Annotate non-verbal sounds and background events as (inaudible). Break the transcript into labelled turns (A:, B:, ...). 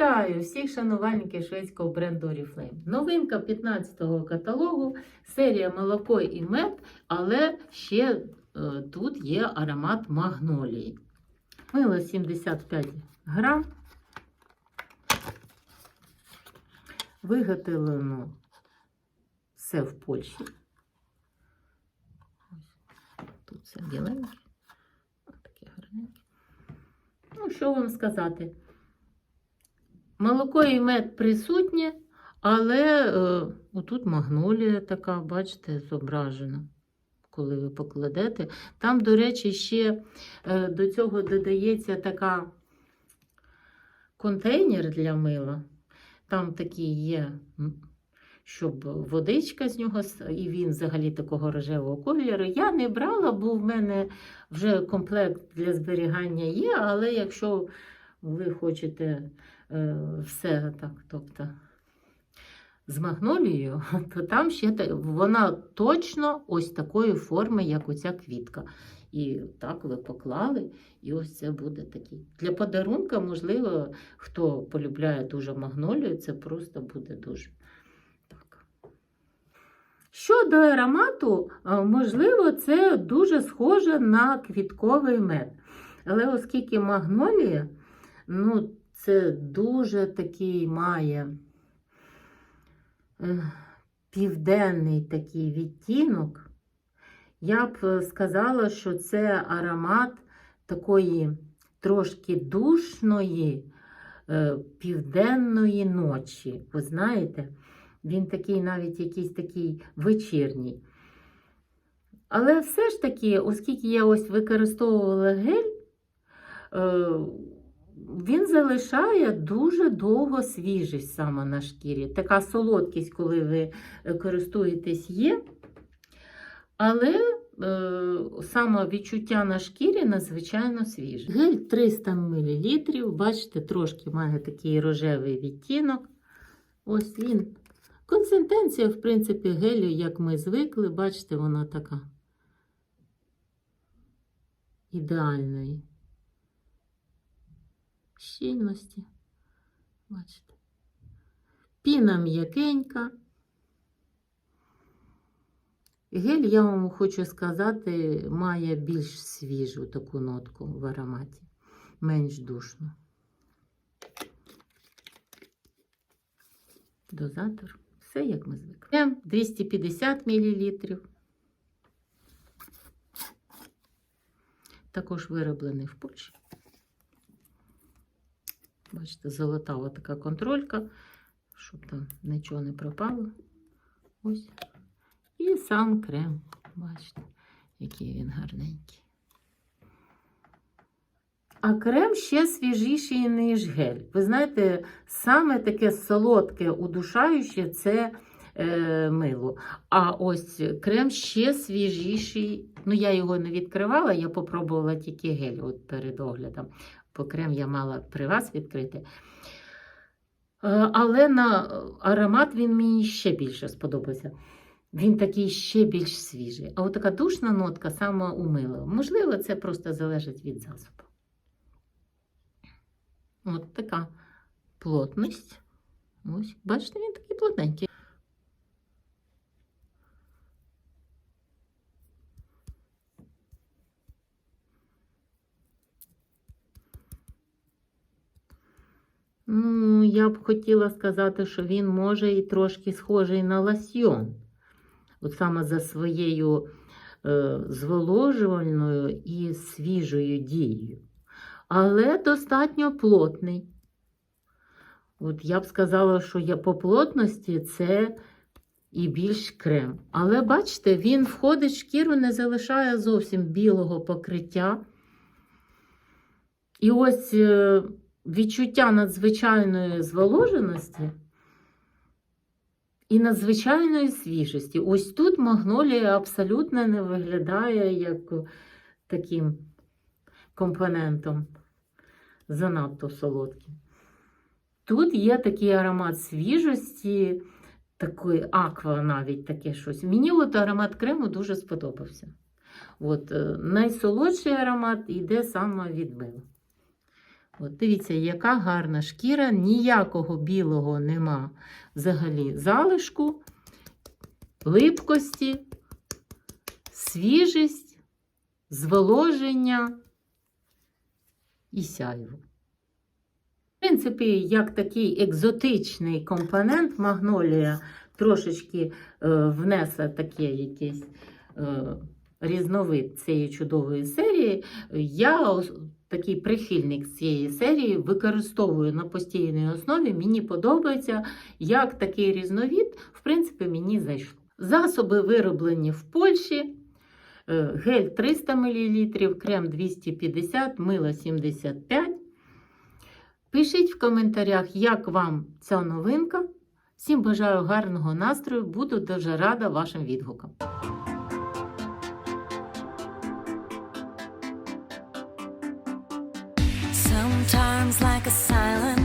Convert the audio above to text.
A: Вітаю всіх шанувальників шведського бренду Oriflame. Новинка 15-го каталогу, серія молоко і мед, але ще е, тут є аромат магнолії. Мило 75 грам. Виготовлено все в Польщі. Тут все біленьке. Ось гарненьке. Ну, що вам сказати? Молоко і мед присутнє, але е, отут магнолія така, бачите, зображена, коли ви покладете. Там, до речі, ще е, до цього додається така контейнер для мила. Там такий є, щоб водичка з нього, і він взагалі такого рожевого кольору. Я не брала, бо в мене вже комплект для зберігання є, але якщо ви хочете е, все так, тобто з магнолією, (laughs) то там ще вона точно ось такої форми, як оця квітка. І так ви поклали, і ось це буде такий. Для подарунка, можливо, хто полюбляє дуже магнолію, це просто буде дуже. Щодо аромату, е, можливо, це дуже схоже на квітковий мед. Але оскільки магнолія, ну, це дуже такий має е, південний такий відтінок, я б е, сказала, що це аромат такої трошки душної е, південної ночі. Ви знаєте, він такий навіть якийсь такий вечірній. Але все ж таки, оскільки я ось використовувала гель, він залишає дуже довго свіжість саме на шкірі. Така солодкість, коли ви е, користуєтесь, є. Але е, саме відчуття на шкірі надзвичайно свіже. Гель 300 мл, бачите, трошки має такий рожевий відтінок. Ось він. Консистенція, в принципі, гелю, як ми звикли, бачите, вона така ідеальної щільності. Бачите. Піна м'якенька. Гель, я вам хочу сказати, має більш свіжу таку нотку в ароматі, менш душну. Дозатор. Все як ми звикли. 250 мл. Також вироблений в Польщі. Бачите, золота така контролька, щоб там нічого не пропало. Ось. І сам крем. Бачите, який він гарненький. А крем ще свіжіший, ніж гель. Ви знаєте, саме таке солодке, удушаюче це е, мило. А ось крем ще свіжіший. Ну, я його не відкривала, я попробувала тільки гель от перед оглядом. Бо крем я мала при вас відкрити. Е, Але на аромат він мені ще більше сподобався. Він такий ще більш свіжий. А от така душна нотка саме у. Можливо, це просто залежить від засобу. От така плотність. Ось, бачите, він такий плотненький. Ну, я б хотіла сказати, що він може і трошки схожий на лосьйон. От саме за своєю е, зволожувальною і свіжою дією. Але достатньо плотний. От я б сказала, що я по плотності це і більш крем. Але бачите, він входить в шкіру, не залишає зовсім білого покриття. І ось е, відчуття надзвичайної зволоженості і надзвичайної свіжості. Ось тут магнолія абсолютно не виглядає як таким компонентом занадто солодким. Тут є такий аромат свіжості, такий аква навіть таке щось. Мені от аромат крему дуже сподобався. От, е, найсолодший аромат йде саме від мила. От дивіться, яка гарна шкіра, ніякого білого нема взагалі залишку, липкості, свіжість, зволоження і сяйву. В принципі, як такий екзотичний компонент, магнолія трошечки е, внесе таке якесь е, різновид цієї чудової серії. Я такий прихильник цієї серії використовую на постійній основі. Мені подобається, як такий різновид, в принципі, мені зайшло. Засоби вироблені в Польщі. Е, Гель 300 мл, крем 250, мило 75. Пишіть в коментарях, як вам ця новинка. Всім бажаю гарного настрою, буду дуже рада вашим відгукам.
B: sometimes like a silent